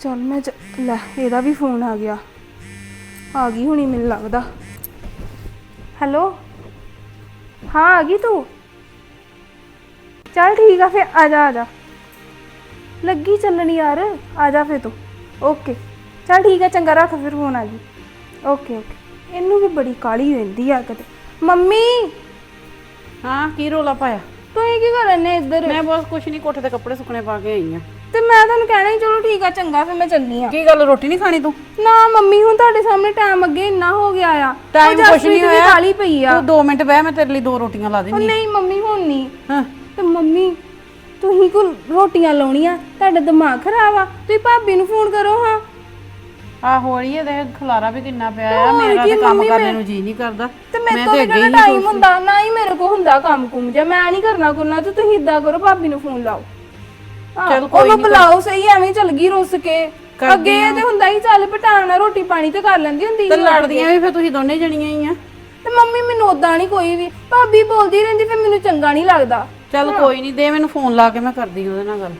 ਚੱਲ ਮੈਂ ਲੈ ਇਹਦਾ ਵੀ ਫੋਨ ਆ ਗਿਆ। ਆ ਗਈ ਹੁਣੀ ਮੈਨੂੰ ਲੱਗਦਾ। ਹੈਲੋ? ਹਾਂ ਆ ਗਈ ਤੂੰ? ਚੱਲ ਠੀਕ ਆ ਫਿਰ ਆ ਜਾ ਆ ਜਾ। ਲੱਗੀ ਚੱਲਣ ਯਾਰ ਆ ਜਾ ਫਿਰ ਤੂੰ। ਓਕੇ। ਚੱਲ ਠੀਕ ਆ ਚੰਗਾ ਰੱਖ ਫਿਰ ਫੋਨ ਆ ਗਈ। Okay okay. ਇਹਨੂੰ ਵੀ ਬੜੀ ਕਾਲੀ ਰਹਿੰਦੀ ਆ ਕਿਤੇ। ਮੰਮੀ! ਹਾਂ ਕੀ ਰੋਲਾ ਪਾਇਆ? ਤੁਸੀਂ ਕੀ ਕਰਨ ਨੇ ਇੱਧਰ? ਮੈਂ ਬਸ ਕੁਛ ਨਹੀਂ ਕੋਠੇ ਤੇ ਕੱਪੜੇ ਸੁੱਕਣੇ ਪਾ ਕੇ ਆਈ ਆ। ਤੇ ਮੈਂ ਤੁਹਾਨੂੰ ਕਹਿਣਾ ਹੀ ਚਲੋ ਠੀਕ ਆ ਚੰਗਾ ਫਿਰ ਮੈਂ ਚੱਲਨੀ ਆ। ਕੀ ਗੱਲ ਰੋਟੀ ਨਹੀਂ ਖਾਣੀ ਤੂੰ? ਨਾ ਮੰਮੀ ਹੁਣ ਤੁਹਾਡੇ ਸਾਹਮਣੇ ਟਾਈਮ ਅੱਗੇ ਇੰਨਾ ਹੋ ਗਿਆ ਆ। ਉਹ ਕੁਛ ਜਸਪ੍ਰੀਤ ਨਹੀਂ ਵੀ ਹੋਇਆ। ਕਾਲੀ ਪਈ ਆ। ਤੂੰ 2 ਮਿੰਟ ਬਹਿ ਮੈਂ ਤੇਰੇ ਲਈ ਦੋ ਰੋਟੀਆਂ ਲਾ ਉਹ ਦੇਣੀ ਨਹੀਂ ਮੰਮੀ ਹੁਣ ਨਹੀਂ ਹਾਂ। ਤੇ ਮੰਮੀ ਤੁਸੀਂ ਕੋ ਰੋਟੀਆਂ ਲਾਉਣੀਆਂ? ਤੁਹਾਡਾ ਦਿਮਾਗ ਖਰਾਬ ਆ। ਤੁਸੀਂ ਭਾਬੀ ਨੂੰ ਫੋਨ ਕਰੋ ਹਾਂ। ਆ ਹੋਲੀ ਇਹਦੇ ਖਲਾਰਾ ਵੀ ਕਿੰਨਾ ਪਿਆ ਆ। ਹੋਰ ਮੇਰਾ ਕੀ ਤੇ ਕੰਮ ਮੰਮੀ ਕਰਨੇ ਮੈਂ- ਨੂੰ ਜੀ ਨਹੀਂ ਕਰਦਾ। ਤੇ ਮੇਰੇ ਤੋਂ ਅੱਗੇ ਹੀ ਟਾਈਮ ਹੁੰਦਾ ਨਾ ਹੀ ਮੇਰੇ ਕੋ ਹੁੰਦਾ ਕੰਮ ਕੁਮ ਜੇ ਮੈਂ ਨਹੀਂ ਕਰਨਾ ਕਰਨਾ ਤੇ ਤੁਸੀਂ ਇਦਾਂ ਕਰੋ ਭਾਬੀ ਨੂੰ ਫੋਨ ਲਾਓ। ਹਾਂ, ਚੱਲ ਕੋਈ ਉਹਨੂੰ ਬੁਲਾਓ ਸਹੀ ਐਵੇਂ ਚੱਲ ਗਈ ਰੁੱਸ ਕੇ। ਅੱਗੇ ਇਹ ਤੇ ਹੁੰਦਾ ਹੀ ਚੱਲ ਪਟਾਣਾ ਰੋਟੀ ਪਾਣੀ ਤੇ ਕਰ ਲੈਂਦੀ ਹੁੰਦੀ ਤੇ ਸੀ। ਉੱਠ ਕੇ। ਲੜਦੀਆਂ ਵੀ ਫਿਰ ਤੁਸੀਂ ਦੋਨੇ ਜਣੀਆਂ ਹੀ ਆ। ਤੇ ਮੰਮੀ ਮੈਨੂੰ ਉਦਾਂ ਨਹੀਂ ਕੋਈ ਵੀ ਭਾਬੀ ਬੋਲਦੀ ਰਹਿੰਦੀ ਫਿਰ ਮੈਨੂੰ ਚੰਗਾ ਨਹੀਂ ਲੱਗਦਾ। ਚੱਲ ਕੋਈ ਨਹੀਂ ਦੇ ਮੈਨੂੰ ਫੋਨ ਲਾ ਕੇ ਮੈਂ ਕਰਦੀ ਉਹਦੇ ਨਾਲ ਗੱਲ।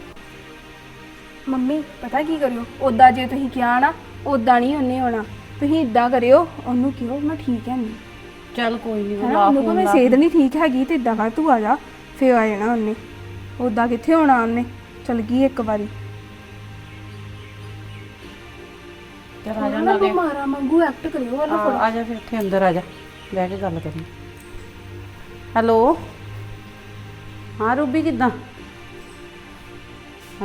ਮੰਮੀ ਪਤਾ ਕੀ ਕਰਿਓ? ਉਦਾਂ ਜੇ ਤੁਸੀਂ ਕਿਹਾ ਨਾ ਉਦਾਂ ਨਹੀਂ ਉਹਨੇ ਹੋਣਾ ਤੁਸੀਂ ਇਦਾਂ ਕਰਿਓ ਉਹਨੂੰ ਕਿਹੋ ਮੈਂ ਠੀਕ ਹੈ ਨਹੀਂ ਚੱਲ ਕੋਈ ਨਹੀਂ ਹਨਾ? ਉਹਨੂੰ ਲਾ ਸਿਹਤ ਨਹੀਂ ਠੀਕ ਹੈਗੀ ਤੇ ਇਦਾਂ ਕਰ ਤੂੰ ਆ ਜਾ ਫੇਰ ਆ ਜਾਣਾ ਉਹਨੇ। ਉਦਾਂ ਕਿੱਥੇ ਹੋਣਾ ਉਹਨੇ? ਚਲ ਗਈ ਇੱਕ ਵਾਰੀ। ਚੱਲ ਆ ਜਾ ਨਾ ਬਿਮਾਰਾ ਵਾਂਗੂ ਐਕਟ ਕਰਿਓ ਵਾਲਾ ਆ ਆ ਜਾ ਫਿਰ ਇੱਥੇ ਅੰਦਰ ਆ ਜਾ ਬਹਿ ਕੇ ਗੱਲ ਕਰੀ। ਹੈਲੋ? ਹਾਂ ਰੂਬੀ ਕਿੱਦਾਂ?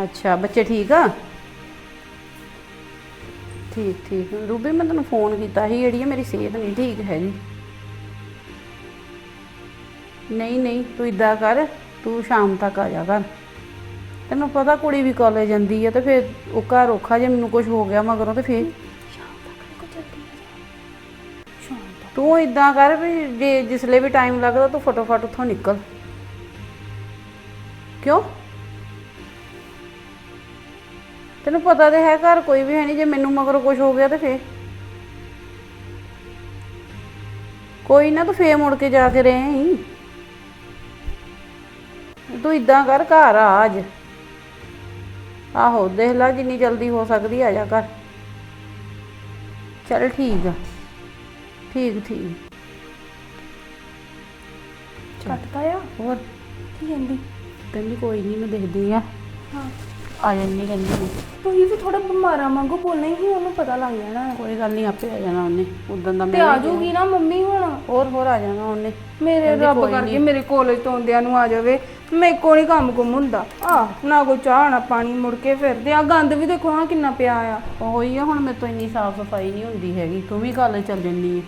ਅੱਛਾ ਬੱਚੇ ਠੀਕ ਆ? ਠੀਕ ਠੀਕ। ਰੂਬੀ ਮੈਂ ਤੈਨੂੰ ਫੋਨ ਕੀਤਾ ਸੀ ਜਿਹੜੀ ਮੇਰੀ ਸਿਹਤ ਨਹੀਂ ਠੀਕ ਹੈਗੀ। ਨਹੀਂ ਨਹੀਂ ਤੂੰ ਇਦਾਂ ਕਰ ਤੂੰ ਸ਼ਾਮ ਤੱਕ ਆ ਜਾ ਕਰ ਤੈਨੂੰ ਪਤਾ ਕੁੜੀ ਵੀ ਕਾਲਜ ਜਾਂਦੀ ਆ ਤੇ ਫਿਰ ਉਹ ਘਰ ਔਖਾ ਜੇ ਮੈਨੂੰ ਕੁਝ ਹੋ ਗਿਆ ਮਗਰੋਂ ਤੇ ਫਿਰ ਤੂੰ ਇਦਾਂ ਕਰ ਵੀ ਜੇ ਜਿਸਲੇ ਵੀ ਟਾਈਮ ਲੱਗਦਾ ਤੂੰ ਫਟੋਫਟ ਉੱਥੋਂ ਨਿਕਲ। ਕਿਉਂ? ਤੈਨੂੰ ਪਤਾ ਤੇ ਹੈ ਘਰ ਕੋਈ ਵੀ ਹੈ ਨਹੀਂ, ਜੇ ਮੈਨੂੰ ਮਗਰੋਂ ਕੁਝ ਹੋ ਗਿਆ ਤੇ ਫੇਰ। ਕੋਈ ਨਾ ਤੂੰ ਫੇਰ ਮੁੜ ਕੇ ਜਾ ਕੇ ਰਹੇ ਤੂੰ ਇਦਾਂ ਕਰ, ਘਰ ਆ ਅੱਜ। ਆਹੋ ਦੇਖ ਲੈ ਜਿੰਨੀ ਜਲਦੀ ਹੋ ਸਕਦੀ ਆ ਜਾ ਘਰ। ਚਲ ਠੀਕ ਆ। ਠੀਕ ਠੀਕ। ਕੱਟਦਾ ਆ? ਹੋਰ? ਕੀ ਕਹਿੰਦੀ? ਕਹਿੰਦੀ ਕੋਈ ਨਹੀਂ ਮੈਂ ਦੇਖਦੀ ਆ। ਹਾਂ। ਆ ਜਾਂਦੀ ਕਹਿੰਦੀ ਮੈਂ। ਤੁਸੀਂ ਵੀ ਥੋੜਾ ਬਿਮਾਰਾ ਵਾਂਗੂ ਬੋਲਣਾ ਹੀ ਉਹਨੂੰ ਪਤਾ ਲੱਗ ਜਾਣਾ। ਕੋਈ ਗੱਲ ਨਹੀਂ ਆਪੇ ਆ ਜਾਣਾ ਉਹਨੇ। ਉਦੋਂ ਦਾ ਤੇ ਮੈਂ ਆ ਜਾਊਗੀ ਨਾ ਮੰਮੀ ਹੁਣ। ਹੋਰ ਹੋਰ ਆ ਜਾਣਾ ਉਹਨੇ। ਮੇਰੇ ਰੱਬ ਕਰਕੇ ਮੇਰੇ ਕਾਲਜ ਤੋਂ ਆਉਂਦਿਆਂ ਨੂੰ ਆ ਜਾਵੇ। ਮੇਰੇ ਕੋਲ ਨਹੀਂ ਕੰਮ ਕੁਮ ਹੁੰਦਾ। ਆ ਨਾ ਕੋਈ ਚਾਹ ਨਾ ਪਾਣੀ ਮੁੜ ਕੇ ਫਿਰਦੇ ਆ। ਗੰਦ ਵੀ ਦੇਖੋ ਹਾਂ ਕਿੰਨਾ ਪਿਆ ਆ। ਉਹੀ ਆ ਹੁਣ ਮੇਰੇ ਤੋਂ ਇੰਨੀ ਸਾਫ਼ ਸਫ਼ਾਈ ਨਹੀਂ ਹੁੰਦੀ ਹੈਗੀ। ਤੂੰ ਵੀ ਕਾਲਜ ਚੱਲ ਜੰਨੀ ਆ।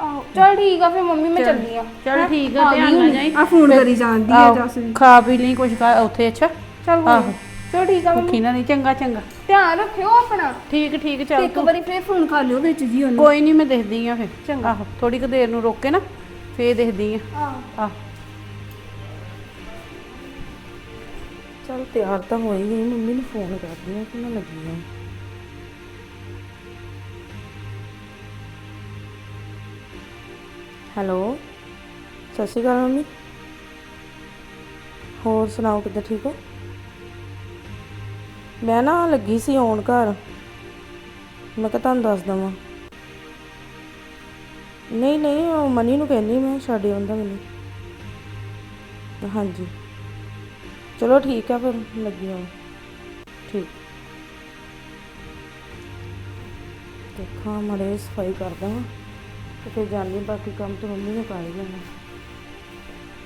ਆਹੋ ਚਲ ਠੀਕ ਆ ਫਿਰ ਮੰਮੀ ਮੈਂ ਚੱਲੀ ਆ। ਚੱਲ ਠੀਕ ਆ ਧਿਆਨ ਨਾਲ ਜਾਈ। ਆ ਫੋਨ ਕਰੀ ਜਾਂਦੀ ਆ ਵੀ। ਖਾ ਪੀ ਲਈ ਕੁਝ ਖਾ ਉੱਥੇ ਅੱਛਾ? ਚਲ ਆਹੋ। ਚਲ ਠੀਕ ਆ ਮੰਮੀ। ਭੁੱਖੀ ਨਾ ਨਹੀਂ ਚੰਗਾ ਚੰਗਾ। ਧਿਆਨ ਰੱਖਿਓ ਆਪਣਾ। ਠੀਕ ਠੀਕ ਤੇ ਚੱਲ ਇੱਕ ਵਾਰੀ ਫੇਰ ਫੋਨ ਕਰ ਲਿਓ ਵਿੱਚ ਜੀ ਉਹਨੂੰ। ਕੋਈ ਨਹੀਂ ਮੈਂ ਦੇਖਦੀ ਆ ਫਿਰ। ਚੰਗਾ। ਆਹੋ ਥੋੜੀ ਕੁ ਦੇਰ ਨੂੰ ਰੋਕ ਕੇ ਨਾ ਫੇਰ ਦੇਖਦੀ ਆ। ਆਹ। ਆਹ। ਚਲ ਤਿਆਰ ਤਾਂ ਹੋਈ ਗਈ ਮੰਮੀ ਨੂੰ ਫੋਨ ਕਰਦੀ ਆ ਕਿ ਮੈਂ ਲੱਗੀ ਆ। ਹੈਲੋ ਸਤਿ ਸ਼੍ਰੀ ਅਕਾਲ ਮੰਮੀ। ਹੋਰ ਸੁਣਾਓ ਕਿੱਦਾਂ ਠੀਕ ਹੋ? ਮੈਂ ਨਾ ਲੱਗੀ ਸੀ ਆਉਣ ਘਰ। ਮੈਂ ਕਿਹਾ ਤੁਹਾਨੂੰ ਦੱਸ ਦਵਾਂ। ਨਹੀਂ ਨਹੀਂ ਉਹ ਮਨੀ ਨੂੰ ਕਹਿੰਦੀ ਮੈਂ ਛੱਡ ਆਉਂਦਾ ਮੈਨੂੰ। ਹਾਂਜੀ। ਚਲੋ ਠੀਕ ਆ ਫਿਰ ਲੱਗੀ ਹਾਂ ਠੀਕ। ਦੇਖਾਂ ਮੜੇ ਸਫ਼ਾਈ ਕਰਦਾ ਤੇ ਫਿਰ ਜਾਣੀ ਬਾਕੀ ਕੰਮ ਤਾਂ ਮੰਮੀ ਨੇ ਕਰ ਹੀ ਲੈਣਾ।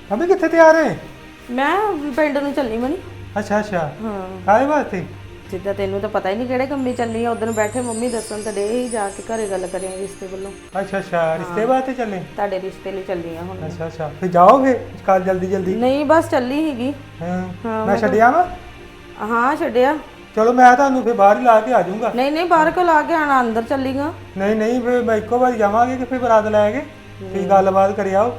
ਅਬੇ ਕਿੱਥੇ ਤਿਆਰ ਹੈ ਮੈਂ ਪਿੰਡ ਨੂੰ ਚੱਲੀ ਮਣੀ ਅੱਛਾ ਅੱਛਾ। ਹਾਂ। ਕਾਹਦੇ ਵਾਸਤੇ? ਜਿੱਦਾਂ ਤੈਨੂੰ ਤਾਂ ਪਤਾ ਹੀ ਨਹੀਂ ਕਿਹੜੇ ਕੰਮੀ ਚੱਲੀ ਆ ਉਦੋਂ ਬੈਠੇ ਮੰਮੀ ਦੱਸਣ ਤੇ ਡੇ ਹੀ ਜਾ ਕੇ ਘਰੇ ਗੱਲ ਕਰਿਆ ਰਿਸ਼ਤੇ ਵੱਲੋਂ। ਅੱਛਾ ਅੱਛਾ ਰਿਸ਼ਤੇ ਵਾਸਤੇ ਚੱਲੇ? ਤੁਹਾਡੇ ਰਿਸ਼ਤੇ ਲਈ ਚੱਲੀ ਆ ਹੁਣ। ਅੱਛਾ ਅੱਛਾ ਫਿਰ ਜਾਓਗੇ ਕੱਲ ਜਲਦੀ ਜਲਦੀ? ਨਹੀਂ ਬਸ ਚੱਲੀ ਹੀਗੀ ਹਾਂ ਮੈਂ ਛੱਡਿਆ ਵਾ? ਹਾਂ ਛੱਡਿਆ। ਚਲੋ ਮੈਂ ਤੁਹਾਨੂੰ ਫਿਰ ਬਾਹਰ ਹੀ ਲਾ ਕੇ ਆ ਜਾਊਂਗਾ। ਨਹੀਂ ਨਹੀਂ ਬਾਹਰ ਕੋ ਲਾ ਕੇ ਆਣਾ ਅੰਦਰ ਚੱਲੀਗਾ ਨਹੀਂ ਨਹੀਂ ਫਿਰ ਮੈਂ ਇੱਕੋ ਵਾਰ ਜਾਵਾਂਗੇ ਕਿ ਫਿਰ ਬਰਾਤ ਲੈ ਕੇ? ਫਿਰ ਗੱਲਬਾਤ ਕਰਿਆਓ।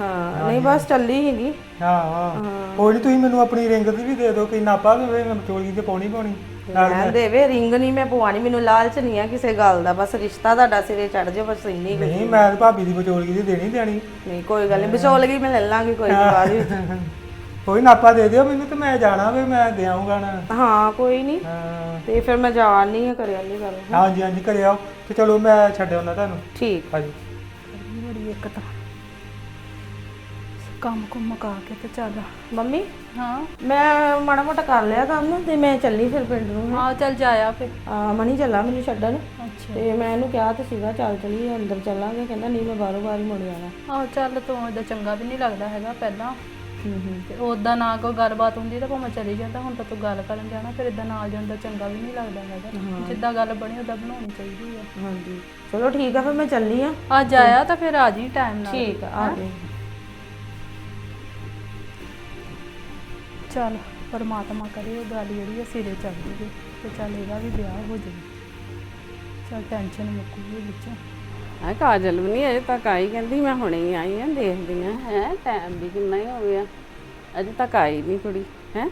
ਹਾਂ ਨਹੀਂ ਬਸ ਚੱਲੀ ਹੀਗੀ ਹਾਂ ਹਾਂ। ਕੋਈ ਨਹੀਂ ਤੁਸੀਂ ਮੈਨੂੰ ਆਪਣੀ ਰਿੰਗ ਦੀ ਵੀ ਦੇ ਦਿਓ ਕਿ ਨਾਪਾ ਵੀ ਹੋਵੇ, ਮੈਂ ਚੋਲੀ ਤੇ ਪਾਉਣੀ ਪਾਉਣੀ। ਨਾਲ ਮੈਂ ਦੇਵੇ ਰਿੰਗ ਨਹੀਂ ਮੈਂ ਪਵਾਣੀ ਮੈਨੂੰ ਲਾਲਚ ਨਹੀਂ ਆ ਕਿਸੇ ਗੱਲ ਦਾ ਬਸ ਰਿਸ਼ਤਾ ਤੁਹਾਡਾ ਸਿਰੇ ਚੜ ਜਾਓ ਬਸ ਇੰਨੀ ਕੁ। ਨਹੀਂ ਮੈਂ ਤਾਂ ਭਾਬੀ ਦੀ ਵਿਚੋਲਗੀ ਦੀ ਦੇਣੀ ਦੇਣੀ। ਨਹੀਂ ਕੋਈ ਗੱਲ ਨਹੀਂ ਵਿਚੋਲਗੀ ਮੈਂ ਲੈ ਲਾਂਗੀ ਕੋਈ ਨੀ ਬਾਅਦ ਵਿੱਚ। ਕੋਈ ਨਾਪਾ ਦੇ ਦਿਓ ਮੈਨੂੰ ਤੇ ਮੈਂ ਜਾਣਾ ਵੇ ਮੈਂ ਦੇ ਆਉਂਗਾ ਨਾ ਹਾਂ ਕੋਈ ਨਹੀਂ ਹਾਂ। ਤੇ ਫਿਰ ਮੈਂ ਜਾਣ ਨਹੀਂ ਕਰਿਆ ਨਹੀਂ ਗੱਲ। ਹਾਂਜੀ ਹਾਂਜੀ ਘਰੇ ਆਓ। ਤੇ ਚਲੋ ਮੈਂ ਛੱਡ ਆਉਣਾ ਤੁਹਾਨੂੰ। ਠੀਕ। ਹਾਂਜੀ। ਬੜੀ ਇੱਕ ਤਾਂ। ਕੰਮ ਕੁਮ ਮੁਕਾ ਕੇ ਤੇ ਚੱਲ। ਮੰਮੀ? ਹਾਂ। ਮੈਂ ਮਾੜਾ ਮੋਟਾ ਕਰ ਲਿਆ ਕੰਮ ਤੇ ਮੈਂ ਚੱਲੀ ਫਿਰ ਪਿੰਡ ਨੂੰ। ਆ ਚੱਲ ਜਾਇਆ ਫੇ ਆ ਮਣੀ ਚੱਲਾ ਮੈਨੂੰ ਛੱਡਣ। ਤੇ ਮੈਂ ਇਹਨੂੰ ਕਿਹਾ ਤੇ ਸੀਗਾ ਚੱਲ ਚਲੀਏ ਅੰਦਰ ਚੱਲਾਂਗੇ। ਕਹਿੰਦਾ ਨਹੀਂ ਮੈਂ ਬਾਹਰੋਂ ਬਾਹਰ ਹੀ ਮੁੜ ਜਾਣਾ। ਆਹ ਚੱਲ ਤੂੰ ਇਹਦਾ ਚੰਗਾ ਵੀ ਨਹੀਂ ਲੱਗਦਾ ਹੈਗਾ ਪਹਿਲਾਂ। ਹੂੰ ਹੂੰ। ਤੇ ਉਦਾਂ ਨਾ ਕੋਈ ਗੱਲਬਾਤ ਹੁੰਦੀ ਤਾਂ ਭਾਵੇਂ ਚਲੀ ਜਾਂਦਾ ਹੁਣ ਤਾਂ ਤੂੰ ਗੱਲ ਕਰਨ ਜਾਣਾ ਫਿਰ ਇਦਾਂ ਨਾਲ ਜਾਂਦਾ ਚੰਗਾ ਵੀ ਨਹੀਂ ਲੱਗਦਾ ਹੈਗਾ। ਜਿੱਦਾਂ ਗੱਲ ਬਣੀ ਉਦਾਂ ਬਣਾਉਣੀ ਚਾਹੀਦੀ ਆ। ਹਾਂਜੀ। ਚਲੋ ਠੀਕ ਆ ਫਿਰ ਮੈਂ ਚੱਲੀ ਆ। ਅੱਜ ਆਇਆ ਤਾਂ ਫਿਰ ਆ ਜੀ ਟਾਈਮ ਨਾਲ। ਠੀਕ ਆ ਆ ਗਏ ਚੱਲ ਪਰਮਾਤਮਾ ਕਰੇ ਉਹ ਗੱਲ ਜਿਹੜੀ ਆ ਸਿਰੇ ਚੜ ਜੂਗੀ ਤੇ ਚੱਲ ਇਹਦਾ ਵੀ ਵਿਆਹ ਹੋ ਜਾਵੇ। ਚੱਲ ਟੈਨਸ਼ਨ ਮੁੱਕੂਗੀ ਵਿੱਚੋਂ। ਆ ਕਾਜਲ ਵੀ ਨਹੀਂ ਅਜੇ ਤੱਕ ਆਈ ਕਹਿੰਦੀ ਮੈਂ ਹੁਣੇ ਹੀ ਆਈ ਆ ਦੇਖਦੀ ਆ ਹੈ ਟਾਈਮ ਵੀ ਕਿੰਨਾ ਹੀ ਹੋ ਗਿਆ। ਅਜੇ ਤੱਕ ਆਈ ਨਹੀਂ ਕੁੜੀ ਹੈ?